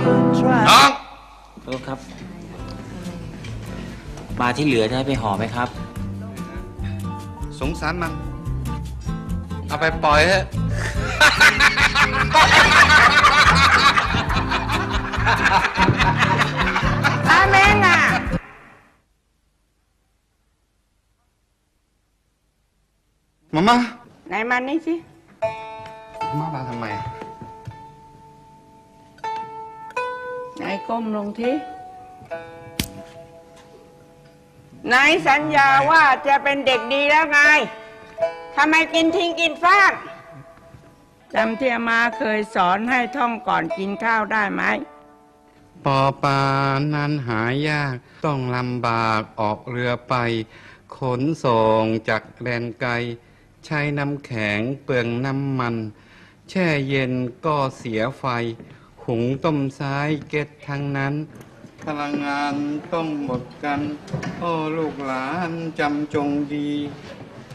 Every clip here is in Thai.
เอาน้องน้อง โทษครับ ปลาที่เหลือจะให้ไปห่อไหมครับ สงสารมัน เอาไปปล่อยเถอะอาเมงอะมามาไหนมานี่สิ มามาทำไม ไหนก้มลงทีไหนสัญญาว่าจะเป็นเด็กดีแล้วไงทำไมกินทิ้งกินฟากจำที่อามาเคยสอนให้ท่องก่อนกินข้าวได้ไหมปอปลานั้นหายากต้องลำบากออกเรือไป ขนส่งจากแดนไกล ใช้น้ำแข็งเปลืองน้ำมัน แช่เย็นก็เสียไฟ หุงต้มซ้ายเก็ดทั้งนั้น พลังงานต้องหมดกัน โอ้ลูกหลานจำจงดี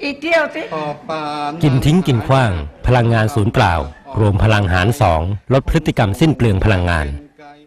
อีกเที่ยวสิปอปลากินทิ้งกินขว้าง พลังงานศูนย์เปล่า รวมพลังหารสองลดพฤติกรรมสิ้นเปลืองพลังงาน